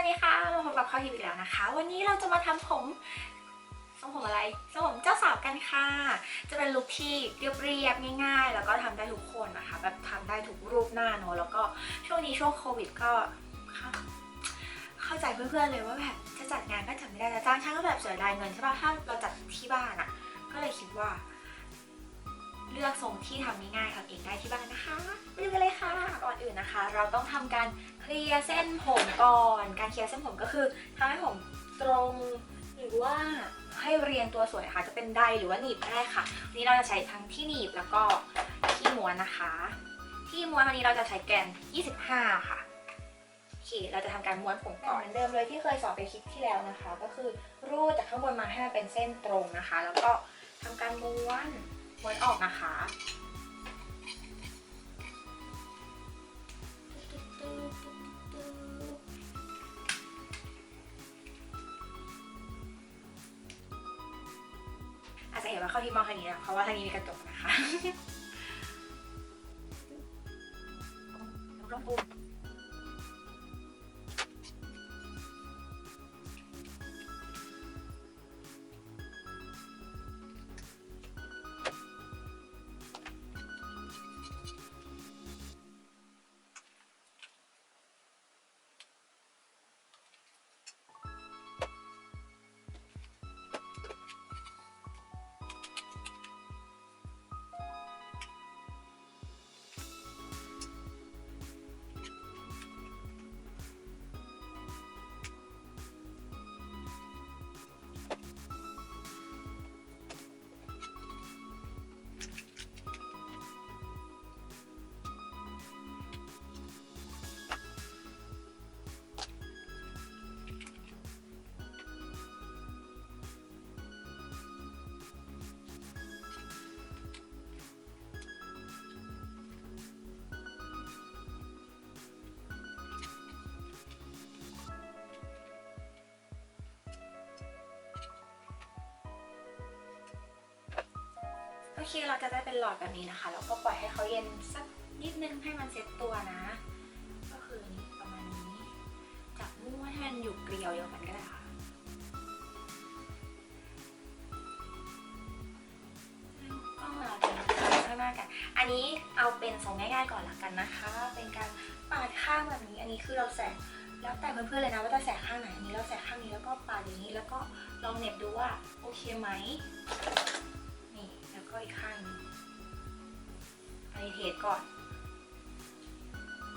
วัสดีค่ะมาพบกับข้าวทิพย์อีกแล้วนะคะ วันนี้เราจะมาทำผมทรงผมอะไรทรงผมเจ้าสาวกันค่ะ จะเป็นลุคที่เรียบๆง่าย ๆ แล้วก็ทำได้ทุกคนนะคะ แบบทำได้ทุกรูปหน้าเนอะแล้วก็ช่วงนี้ช่วงโควิดก็เข้าใจเพื่อนๆเลยว่าแบบจะจัดงานก็จัดไม่ได้จะจ้างช่างก็แบบเสียดายเงินใช่ป่ะถ้าเราจัดที่บ้านอะก็เลยคิดว่า เลือกทรงที่ทำง่ายๆทำเองได้ที่บ้านนะคะไปดูกันเลยค่ะก่อนอื่นนะคะ เราต้องทำการ ลียร์เส้นผมก่อน การเคลียร์เส้นผมก็คือทำให้ผมตรงหรือว่าให้เรียงตัวสวยค่ะจะเป็นไดหรือว่าหนีบก็ได้ค่ะวันนี้เราจะใช้ทั้งที่หนีบแล้วก็ที่ม้วนนะคะ ที่ม้วนวันนี้เราจะใช้แกน 25 ค่ะโอเคเราจะทำการม้วนผมก่อนเหมือนเดิมเลยที่เคยสอนไปคลิปที่แล้วนะคะ ก็คือรูดจากข้างบนมาให้มันเป็นเส้นตรงนะคะ แล้วก็ทำการม้วนม้วนออกนะคะ เข้าที่มองทางนี้นะเพราะว่าทางนี้มีกระจกนะคะ เคเราจะได้เป็นหลอดแบบนี้นะคะ แล้วก็ปล่อยให้เขาเย็นสักนิดนึงให้มันเซ็ตตัวนะ ก็คือนี่ประมาณนี้ จับมั่วให้มันอยู่เกลียวเดียวกันก็ได้ค่ะก็เราจะมาทำข้างหน้ากัน อันนี้เอาเป็นทรงง่ายๆก่อนละกันนะคะ เป็นการปาดข้างแบบนี้ อันนี้คือเราแสกแล้วแต่เพื่อนๆเลยนะว่าจะแสกข้างไหน อันนี้เราแสกข้างนี้แล้วก็ปาดอย่างนี้ แล้วก็ลองเน็บดูว่าโอเคไหม ก็อีกข้างนึงไปเทสก่อน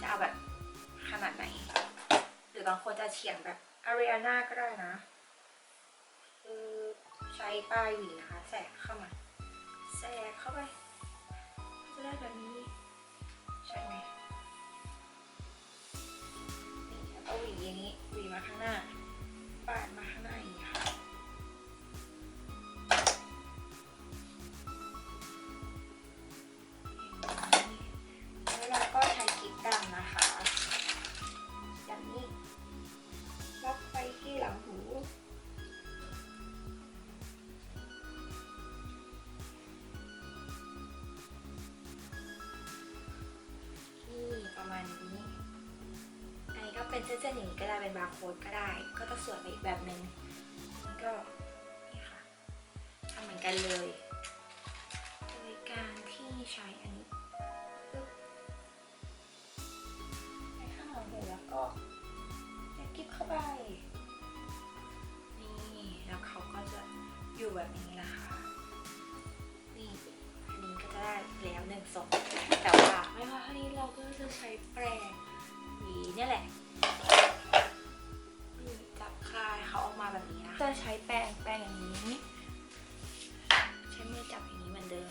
จะเอาแบบขนาดไหน หรือบางคนจะเฉียงแบบอารีอาน่าก็ได้นะ คือใช้ปลายหวีนะคะ แสกเข้ามาแทรกเข้าไป จะได้แบบนี้ ใช่ไหมนี่แล้วก็หวีอย่างนี้หวีมาข้างหน้าปาดมาข้างหน้าอย่างนี้ เป็นเส้นๆอย่างนี้ก็ได้เป็นบาร์โค้ดก็ได้ ก็จะสวยไปอีกแบบหนึ่งนี่ก็นี่ค่ะทำเหมือนกันเลยโดยการที่ใช้อันนี้ปึ๊บในข้างหลังหูแล้วก็ยัดกิ๊บเข้าไป นี่แล้วเขาก็จะอยู่แบบนี้นะคะนี่อันนี้ก็จะได้แล้วหนึ่งทรงแต่ว่าไม่ว่าอันนี้เราก็จะใช้แปรง หวีเนี่ยแหละนี่จับคลายเขาออกมาแบบนี้นะจะใช้แปรงแปรงอย่างนี้ ใช้มือจับอย่างนี้เหมือนเดิม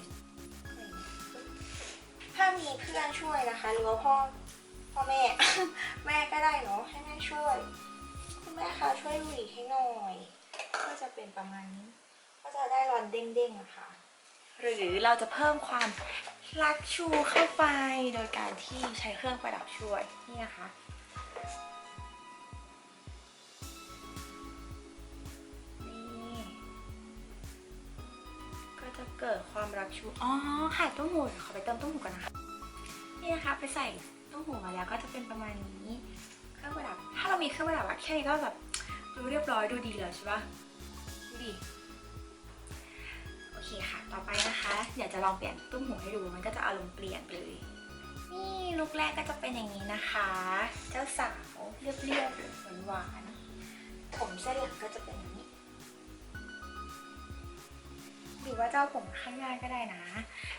ถ้ามีเพื่อนช่วยนะคะหรือว่าพ่อพ่อแม่ แม่ก็ได้เนาะให้แม่ช่วยคุณแม่คะช่วยหวีให้หน่อย ก็จะเป็นประมาณนี้ ก็จะได้รอนเด้งๆนะคะหรือเราจะเพิ่มความ ลักชูเข้าไปโดยการที่ใช้เครื่องประดับช่วยนี่นะคะนี่ก็จะเกิดความรักชูอ๋อขาดต้มหูขอไปเติมต้มหูก่อนนะคะนี่นะคะไปใส่ต้มหูมาแล้วก็จะเป็นประมาณนี้ก็รื่องประดับ ถ้าเรามีเครื่องประดับอะแค่นี้ก็แบบดูเรียบร้อยดูดีเลยใช่ปะดูดี เคค่ะ ต่อไปนะคะเดี๋ยวจะลองเปลี่ยนตุ้มหูให้ดูมันก็จะอารมณ์เปลี่ยนไปเลย นี่ลุคแรกก็จะเป็นอย่างนี้นะคะ เจ้าสาวเรียบๆหวานๆผมเส้นหลังก็จะเป็นนี้ หรือว่าเจะเอาผมข้างหน้าก็ได้นะ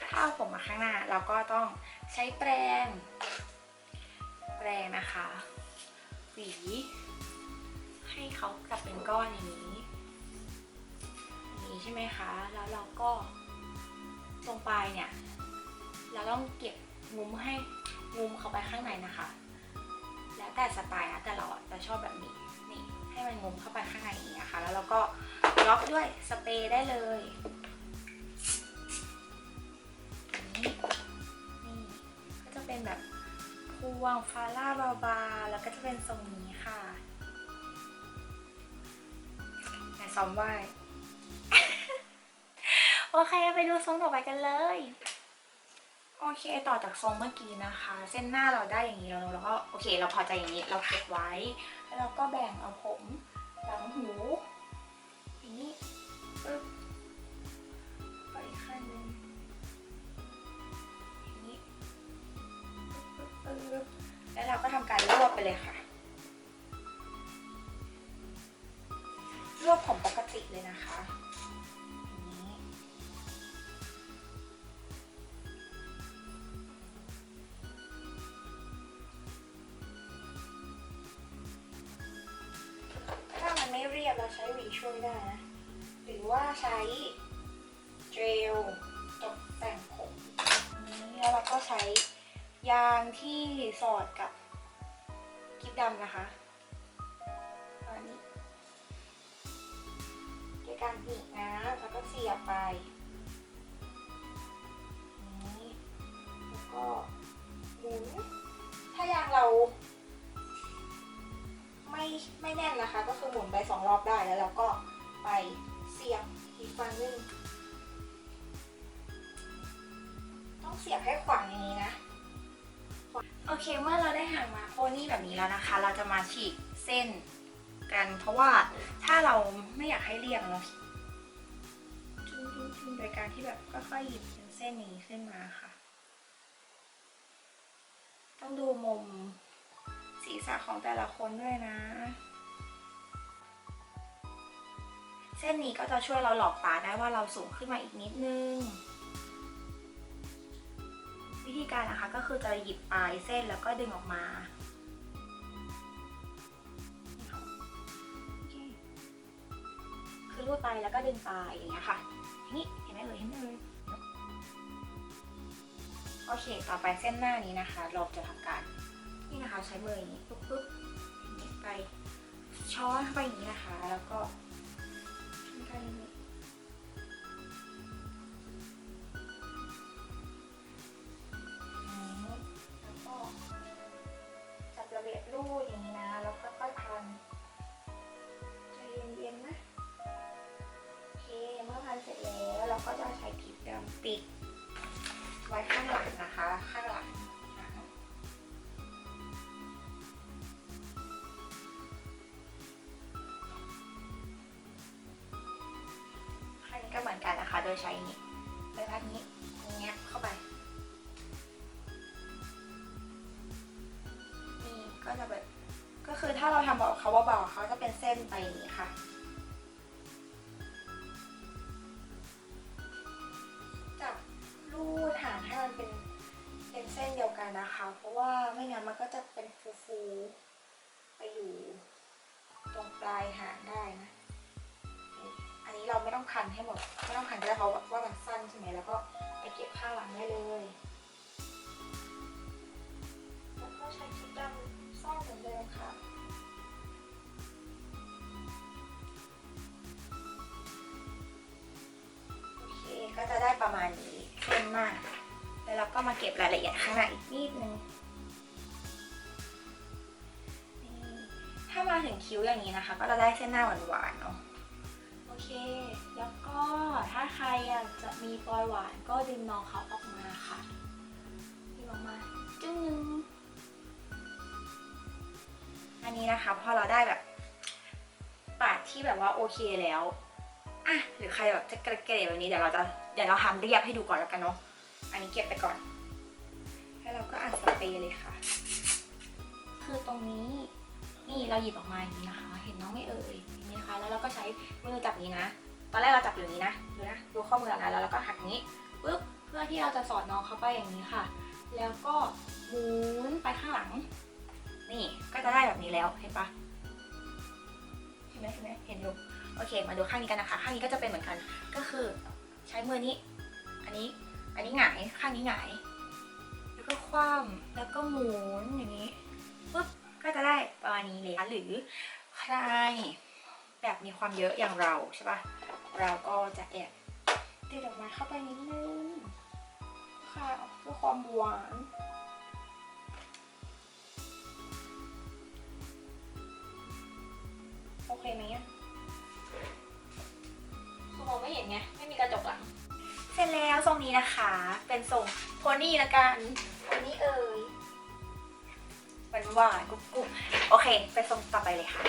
ถ้าเอาผมมาข้างหน้าเราก็ต้องใช้แปรงแปรงนะคะ หวี ให้เขากลับเป็นก้อนอย่างนี้ นี้ใช่ไหมคะ แล้วเราก็ตรงปลายเนี่ย เราต้องเก็บงุ้มให้งุ้มเข้าไปข้างในนะคะ แล้วแต่สไตล์นะแต่เราจะชอบแบบนี้นี่ให้มันงุ้มเข้าไปข้างในอย่างนี้นะคะแล้วเราก็ล็อกด้วยสเปรย์ได้เลยนี่ก็จะเป็นแบบพวงฟาร่าบาๆแล้วก็จะเป็นทรงนี้ค่ะไหนซ้อมไหว โอเคไปดูทรงต่อไปกันเลย โอเคต่อจากทรงเมื่อกี้นะคะ เส้นหน้าเราได้อย่างนี้แล้วเนอะแล้วก็โอเคเราพอใจอย่างนี้เราเก็บไว้ แล้วเราก็แบ่งเอาผมหลังหูอย่างนี้ปึ๊บไปอีกข้างนึงอย่างนี้ปึ๊บปึ๊บแล้วเราก็ทำการรวบไปเลยค่ะ ช่วยได้นะ หรือว่าใช้เจลตกแต่งผมนี้แล้วเราก็ใช้ยางที่สอดกับกิ๊บดำนะคะอันนี้ด้วยการบีบนะแล้วก็เสียบไปนี้แล้วก็หมุนถ้ายางเรา ไม่ไม่แน่นนะคะ ก็คือหมุนไปสองรอบได้แล้วเราก็ไปเสียบอีกฝั่งนึงต้องเสียบให้ขวางอย่างนี้นะ โอเคเมื่อเราได้หางมาโพนี่แบบนี้แล้วนะคะ เราจะมาฉีกเส้นกัน เพราะว่าถ้าเราไม่อยากให้เรียงเราทุ่มๆๆโดยการที่แบบก็ค่อยๆหยิบเส้นนี้ขึ้นมาค่ะ ต้องดูมุม ศีรษะของแต่ละคนด้วยนะ เส้นนี้ก็จะช่วยเราหลอกตาได้ว่าเราสูงขึ้นมาอีกนิดนึง วิธีการนะคะก็คือจะหยิบปลายเส้นแล้วก็ดึงออกมาคือรูดไปแล้วก็ดึงปลายอย่างเงี้ยค่ะนี้เห็นไหมเอ่ยเห็นไหมเอ่ยโอเค ต่อไปเส้นหน้านี้นะคะ เราจะทำการ นี่นะคะใช้มืออย่างนี้ปุ๊บปุ๊บไปช้อนเข้าไปอย่างนี้นะคะ แล้วก็ทำการอย่างนี้ โดยใช้นี้ใบพัดนี้อย่างเงี้ยเข้าไป นี่ก็จะแบบก็คือถ้าเราทำแบบเขาเบาๆเขาจะเป็นเส้นไปนี้ค่ะ จับรูดหางให้มันเป็นเป็นเส้นเดียวกันนะคะ เพราะว่าไม่งั้นมันก็จะเป็นฟูๆไปอยู่ตรงปลายหางได้นะ นี้เราไม่ต้องพันให้หมด ไม่ต้องพันก็ได้เพราะว่ามันสั้นใช่ไหมแล้วก็ไปเก็บข้างหลังได้เลยแล้วก็ใช้ชุดดำซ่อนเหมือนเดิมค่ะโอเคก็จะได้ประมาณนี้เส้นมาก แล้วเราก็มาเก็บรายละเอียดข้างในอีกนิดนึงนี่ถ้ามาถึงคิ้วอย่างนี้นะคะ ก็จะได้เส้นหน้าหวานๆเนาะ เค แล้วก็ถ้าใครอยากจะมีปลอยหวานก็ดึงน้องเขาออกมาค่ะดึงออกมาจึ้งนึงนี้นะคะพอเราได้แบบปาดที่แบบว่าโอเคแล้วอะหรือใครแบบจะเกลียแบบนี้เดี๋ยวเราจะเดี๋ยวเราทำเรียบให้ดูก่อนแล้วกันเนาะอันนี้เก็บไปก่อน แล้วเราก็อัดสเปรย์เลยค่ะ คือตรงนี้ นี่เราหยิบออกมาอย่างนี้นะคะ เห็นน้องไม่เอ่ยอย่างนี้นะคะ แล้วเราก็ใช้มือจับอย่างนี้นะ ตอนแรกเราจับอยู่างนี้นะ ดูนะ ดูข้อมือเรานะแล้วเราก็หักนี้ปุ๊บ เพื่อที่เราจะสอดน้องเข้าไปอย่างนี้ค่ะ แล้วก็หมุนไปข้างหลัง นี่ ก็จะได้แบบนี้แล้ว เห็นปะเห็นไหมเห็นไหมเห็นอยู่โอเค มาดูข้างนี้กันนะคะ ข้างนี้ก็จะเป็นเหมือนกัน ก็คือใช้มือนี้ อันนี้ อันนี้หงาย ข้างนี้หงาย แล้วก็คว่ำแล้วก็หมุนอย่างนี้ปุ๊บ ก็จะได้ประมาณนี้เลยหรือใครแบบมีความเยอะอย่างเราใช่ปะเราก็จะแอบติดดอกไม้เข้าไปนิดนึงค่ะเพื่อความหวานโอเคไหมอะคือมองไม่เห็นไง ไม่มีกระจกหลัง เสร็จแล้วทรงนี้นะคะ เป็นทรงโพนี่ละกันโพนี่เอ่ย หวานหวากรุบกรุบโอเค ไปส่งต่อไปเลยค่ะ